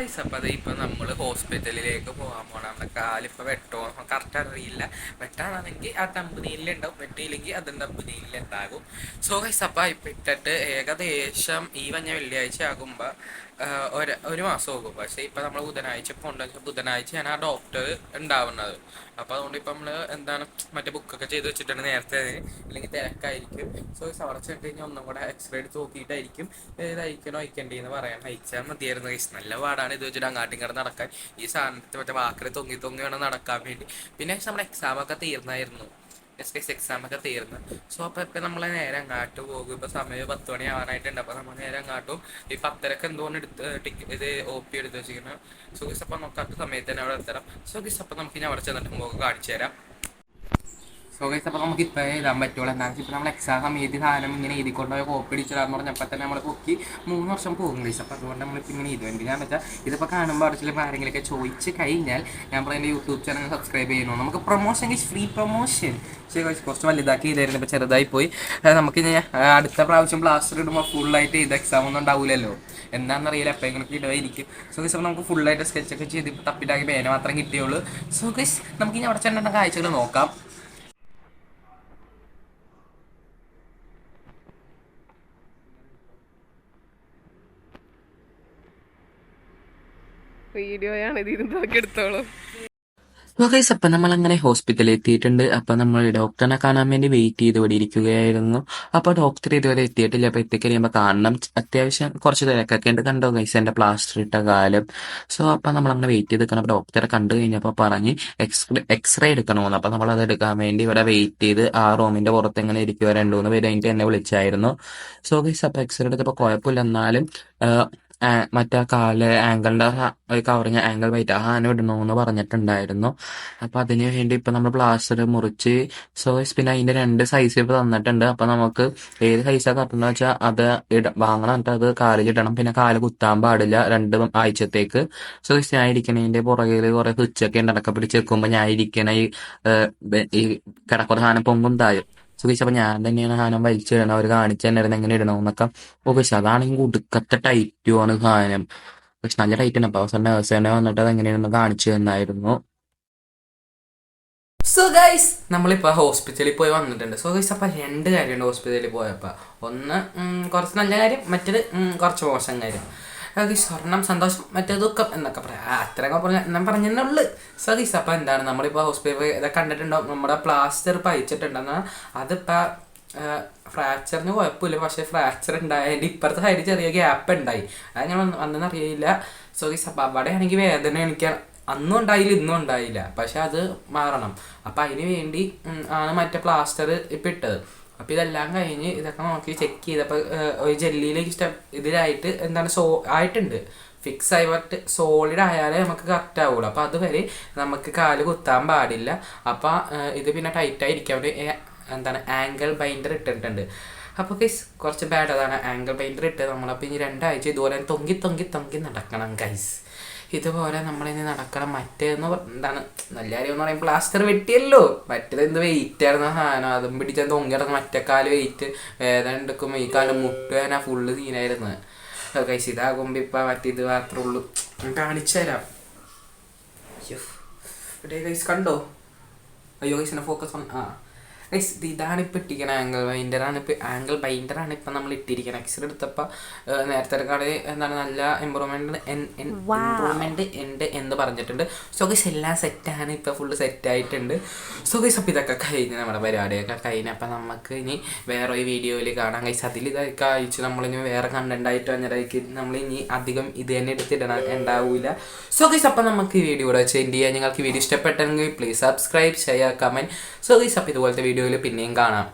Guys അത് ഇപ്പോൾ നമ്മൾ ഹോസ്പിറ്റലിലേക്ക് പോകാൻ പോകണം നമ്മുടെ കാലിപ്പോൾ വെട്ടോ കറക്റ്റ് അറിയില്ല. വെട്ടാണെങ്കിൽ ആ തമ്പനിയിലുണ്ടാവും വെട്ടിയില്ലെങ്കിൽ അതും തമ്പനിയിലുണ്ടാകും സോ ഗൈസ് അപ്പോൾ ഇപ്പം ഇട്ടിട്ട് ഏകദേശം ഈ വഞ്ഞ വെള്ളിയാഴ്ച ആകുമ്പോൾ ഒരു ഒരു മാസം പോകും പക്ഷേ ഇപ്പം നമ്മൾ ബുധനാഴ്ച കൊണ്ടുവച്ച ബുധനാഴ്ചയാണ് ആ ഡോക്ടർ ഉണ്ടാവുന്നത്. അപ്പോൾ അതുകൊണ്ട് ഇപ്പം നമ്മൾ എന്താണ് മറ്റേ ബുക്കൊക്കെ ചെയ്ത് വെച്ചിട്ടുണ്ട് നേരത്തെ അല്ലെങ്കിൽ തിരക്കായിരിക്കും. സോ അവിടെ ചെന്ന് കഴിഞ്ഞാൽ ഒന്നും കൂടെ എക്സ്റേ എടുത്ത് നോക്കിയിട്ടായിരിക്കും. ഏത് അയക്കണോ എന്ന് പറയാൻ അയച്ചാൽ മതിയായിരുന്നു ഗൈസ് നല്ല പാടാണ് ഇത് വെച്ചിട്ട് അങ്ങാട്ടും ഇങ്ങോട്ട് നടക്കാൻ. ഈ സാധനത്തിൽ മറ്റേ വാക്കിൽ തൊങ്ങി തൊങ്ങി വേണം നടക്കാൻ വേണ്ടി. പിന്നെ നമ്മുടെ എക്സാമൊക്കെ തീർന്നായിരുന്നു. എസ് എസ് എക്സാം ഒക്കെ തീർന്നു. സോ അപ്പോൾ ഇപ്പം നമ്മളെ നേരം അങ്ങാട്ട് പോകും. ഇപ്പോൾ സമയം പത്ത് മണി ആവാനായിട്ടുണ്ട്. അപ്പോൾ നമ്മൾ നേരം അങ്ങാട്ടും ഈ പത്തരക്ക് എന്തുകൊണ്ട് എടുത്ത് ടിക്കറ്റ് ഇത് ഒ പി എടുത്ത് വെച്ചിരിക്കുന്നത്. സോ ഗിസ് അപ്പം നമുക്ക് അടുത്ത സമയത്ത് തന്നെ അവിടെ എത്തണം. സോ ഗിസ് അപ്പം നമുക്ക് ഇനി അവിടെ ചെന്നിട്ട് നമുക്ക് കാണിച്ചു തരാം. സോ ഗൈസ് അപ്പോൾ നമുക്ക് ഇപ്പോൾ എഴുതാൻ പറ്റുള്ളൂ. എന്താണെന്ന് വെച്ചാൽ നമ്മൾ എക്സാം എഴുതി സാധനം ഇങ്ങനെ എഴുതിക്കൊണ്ട് പോയി കോപ്പി അടിച്ചിടാന്ന് പറഞ്ഞപ്പോൾ തന്നെ നമ്മൾ പൊക്കി മൂന്ന് വർഷം പോകും ഗൈസ് അപ്പോൾ അതുകൊണ്ട് നമ്മളിപ്പോൾ ഇങ്ങനെ എഴുതും. എന്തിനാന്ന് വെച്ചാൽ ഇതിപ്പോൾ കാണുമ്പോൾ അവിടെ ചിലപ്പോൾ ആരെങ്കിലുമൊക്കെ ചോദിച്ച് കഴിഞ്ഞാൽ ഞാൻ പറയുന്നത് യൂട്യൂബ് ചാനൽ സബ്സ്ക്രൈബ് ചെയ്യുന്നു. നമുക്ക് പ്രൊമോഷൻ ഗൈസ് ഫ്രീ പ്രൊമോഷൻ ശരി ഗൈസ് കുറച്ച് വലുതാക്കി ഇതായിരുന്നു. ഇപ്പോൾ ചെറുതായി പോയി. നമുക്ക് അടുത്ത പ്രാവശ്യം ബ്ലാസ്റ്റർ ഇടുമ്പോൾ ഫുള്ളായിട്ട് ഇത് എക്സാം ഒന്നും ഉണ്ടാവില്ലല്ലോ എന്താണെന്നറിയില്ല എപ്പോഴെങ്കിലും ഇടുമായിരിക്കും സോ ഗൈസ് അപ്പോൾ നമുക്ക് ഫുള്ളായിട്ട് സ്കെച്ചൊക്കെ ചെയ്ത് ഇപ്പോൾ തപ്പിട്ടാക്കി പേന മാത്രം കിട്ടിയുള്ളൂ. സോ ഗൈസ് നമുക്ക് ഇനി അവിടെ ചെന്നിട്ടുണ്ടെങ്കിൽ കാഴ്ചകൾ നോക്കാം. വീഡിയോയാണ് ഇത് നോക്കിയെടുത്തോളൂ ഗൈസ് അപ്പം നമ്മൾ അങ്ങനെ ഹോസ്പിറ്റലിൽ എത്തിയിട്ടുണ്ട്. അപ്പം നമ്മൾ ഡോക്ടറിനെ കാണാൻ വേണ്ടി വെയിറ്റ് ചെയ്ത് ഇവിടെ ഇരിക്കുകയായിരുന്നു. അപ്പോൾ ഡോക്ടർ ഇതുവരെ എത്തിയിട്ടില്ല. അപ്പോൾ എത്തിക്കഴിയുമ്പോൾ കാണണം അത്യാവശ്യം കുറച്ച് തിരക്കൊക്കെ ഉണ്ട്. കണ്ടോ ഗൈസ് എന്റെ പ്ലാസ്റ്റർ ഇട്ട കാലം. സോ അപ്പം നമ്മൾ അങ്ങനെ വെയിറ്റ് ചെയ്ത് നിൽക്കണം. അപ്പോൾ ഡോക്ടറെ കണ്ടു കഴിഞ്ഞപ്പോൾ പറഞ്ഞ് എക്സ്റേ എക്സ്റേ എടുക്കണമെന്ന്. അപ്പം നമ്മൾ അത് എടുക്കാൻ വേണ്ടി ഇവിടെ വെയിറ്റ് ചെയ്ത് ആ റൂമിന്റെ പുറത്ത് എങ്ങനെ ഇരിക്കുക രണ്ടു മൂന്ന് പേര് കഴിഞ്ഞിട്ട് എന്നെ വിളിച്ചായിരുന്നു. സോ ഗൈസ് അപ്പോൾ എക്സ്റേ എടുത്തപ്പോൾ കുഴപ്പമില്ല. എന്നാലും മറ്റേ കാൽ ആങ്കിളിന്റെ കവറിങ് ആങ്കിൾ വൈറ്റ് ആ സാധനം ഇടണമെന്ന് പറഞ്ഞിട്ടുണ്ടായിരുന്നു. അപ്പൊ അതിന് വേണ്ടി ഇപ്പൊ നമ്മൾ പ്ലാസ്റ്റർ മുറിച്ച് സോ പിന്നെ അതിന്റെ രണ്ട് സൈസ് ഇപ്പൊ തന്നിട്ടുണ്ട്. അപ്പൊ നമുക്ക് ഏത് സൈസാ കറക്റ്റ് വെച്ചാൽ അത് ഇട വാങ്ങണം അത് കാലിൽ ഇടണം. പിന്നെ കാൽ കുത്താൻ പാടില്ല രണ്ട് ആഴ്ചത്തേക്ക്. സോ ഞാൻ ഇരിക്കണതിന്റെ പുറകിൽ കുറെ സ്വിച്ചൊക്കെ ഉണ്ട്. അടക്കപ്പിടിച്ച് വെക്കുമ്പോ ഞാൻ ഇരിക്കണ ഈ കിടക്കുന്ന സാധനം പൊങ്കും താഴും. സുഖിച്ച് അപ്പൊ ഞാൻ തന്നെയാണ് സാധനം വലിച്ചിടണം അവർ കാണിച്ചു തന്നെ എങ്ങനെ ഇടണമെന്നൊക്കെ ഓ പക്ഷെ അതാണെങ്കിൽ ഉടുക്കത്തെ ടൈറ്റുമാണ് സാധനം. പക്ഷെ നല്ല ടൈറ്റ് ആണ്. അപ്പൊ അവസാനം നേഴ്സ് തന്നെ വന്നിട്ട് അത് എങ്ങനെയാണെന്ന് കാണിച്ചു തന്നായിരുന്നു. സോ ഗൈസ് നമ്മളിപ്പോൾ ഹോസ്പിറ്റലിൽ പോയി വന്നിട്ടുണ്ട്. സോ ഗൈസ് അപ്പം രണ്ട് കാര്യമുണ്ട് ഹോസ്പിറ്റലിൽ പോയപ്പോൾ ഒന്ന് കുറച്ച് നല്ല കാര്യം മറ്റേത് കുറച്ച് മോശം കാര്യം. ഗൈസ് സ്വർണം സന്തോഷം മറ്റേ ദുഃഖം എന്നൊക്കെ പറയാം. അത്രയൊക്കെ പറഞ്ഞ ഞാൻ പറഞ്ഞതന്നെ ഉള്ളു. സോ ഗൈസ് അപ്പം എന്താണ്? നമ്മളിപ്പോൾ ഹോസ്പിറ്റലിൽ ഇതൊക്കെ കണ്ടിട്ടുണ്ടോ? നമ്മുടെ പ്ലാസ്റ്റർ ഇപ്പം അയച്ചിട്ടുണ്ടെന്ന് അതിപ്പോൾ ഫ്രാക്ചറിന് കുഴപ്പമില്ല. പക്ഷേ ഫ്രാക്ചർ ഉണ്ടായതിന്റെ ഇപ്പുറത്തെ സൈഡിൽ ചെറിയ ഗ്യാപ്പ് ഉണ്ടായി. അത് ഞാൻ വന്നെന്ന് അറിയില്ല. സോ അവിടെ ആണെങ്കിൽ വേദന എനിക്ക് അന്നും ഉണ്ടായില്ല ഇന്നും ഉണ്ടായില്ല. പക്ഷെ അത് മാറണം. അപ്പം അതിന് വേണ്ടി ആണ് മറ്റേ പ്ലാസ്റ്റർ ഇപ്പം ഇട്ടത്. അപ്പം ഇതെല്ലാം കഴിഞ്ഞ് ഇതൊക്കെ നോക്കി ചെക്ക് ചെയ്തപ്പോൾ ഒരു ജെല്ലിയിലേക്ക് ഇഷ്ടം ഇതിലായിട്ട് എന്താണ് സോ ആയിട്ടുണ്ട്. ഫിക്സ് ആയി പറ്റ് സോളിഡ് ആയാലേ നമുക്ക് കറക്റ്റ് ആവുള്ളൂ. അപ്പോൾ അതുവരെ നമുക്ക് കാൽ കുത്താൻ പാടില്ല. അപ്പോൾ ഇത് പിന്നെ ടൈറ്റായി ഇരിക്കാൻ എന്താണ് ആംഗിൾ ബൈൻഡർ ഇട്ടിട്ടുണ്ട്. അപ്പോൾ ഗൈസ് കുറച്ച് ബാഡ് അതാണ്. ആംഗിൾ ബൈൻഡർ ഇട്ട് നമ്മളപ്പോൾ ഇനി രണ്ടാഴ്ച ഇതുപോലെ തൊങ്കി തൊങ്കി തൊങ്കി നടക്കണം ഗൈസ് ഇതുപോലെ നമ്മളിനി നടക്കണം. മറ്റേന്ന് എന്താണ്? നല്ല കാര്യം എന്ന് പറയുമ്പോൾ പ്ലാസ്റ്റർ വെട്ടിയല്ലോ. മറ്റേത് എന്ത് വെയിറ്റ് ആയിരുന്ന സാധനം? അതും പിടിച്ചാൽ തൊങ്ങിടന്ന് മറ്റേ കാൽ വെയിറ്റ് വേദന എടുക്കുമ്പോൾ ഈ കാലം മുട്ടുവേന ഫുള്ള് സീനായിരുന്നു കൈസ് ഇതാകുമ്പോൾ ഇപ്പം മറ്റേ ഇത് മാത്രമേ ഉള്ളൂ. കാണിച്ചു തരാം. കണ്ടോ? അയ്യോ കൈസിനെ ഫോക്കസ് ആ. ഗൈസ് ഇതാണ് ഇപ്പോൾ ഇട്ടിരിക്കുന്ന ആംഗിൾ ബൈൻഡറാണ് ഇപ്പോൾ ആംഗിൾ ബൈൻഡറാണ് ഇപ്പം നമ്മൾ ഇട്ടിരിക്കുന്നത് എക്സ്റേ എടുത്തപ്പോൾ നേരത്തെ എന്താണ് നല്ല എംപ്രൂവ്മെന്റ് ഇമ്പ്രൂവ്മെന്റ് ഉണ്ട് എന്ന് പറഞ്ഞിട്ടുണ്ട്. സോ ഗൈസ് എല്ലാം സെറ്റാണ് ഇപ്പം ഫുള്ള് സെറ്റായിട്ടുണ്ട് സോ ഗൈസ് അപ്പം ഇതൊക്കെ കഴിഞ്ഞ് നമ്മുടെ പരിപാടിയൊക്കെ കഴിഞ്ഞ് അപ്പം നമുക്ക് ഇനി വേറെ ഒരു വീഡിയോയിൽ കാണാം. ഗൈസ് അതിൽ ഇതൊക്കെ അയച്ച് നമ്മളിനി വേറെ കണ്ടന്റ് ആയിട്ട് വന്നിട്ടായിരിക്കും നമ്മൾ ഇനി അധികം ഇത് തന്നെ എടുത്തിടണം ഉണ്ടാവില്ല സോ ഗൈസ് അപ്പം നമുക്ക് ഈ വീഡിയോ കൂടെ വെച്ച് ചെയ്യാം. നിങ്ങൾക്ക് വീഡിയോ ഇഷ്ടപ്പെട്ടെങ്കിൽ പ്ലീസ് സബ്സ്ക്രൈബ് ചെയ്യുക കമന്റ് സോ ഗൈസ് അപ്പം ഇതുപോലത്തെ വീഡിയോയിൽ പിന്നെയും കാണാം.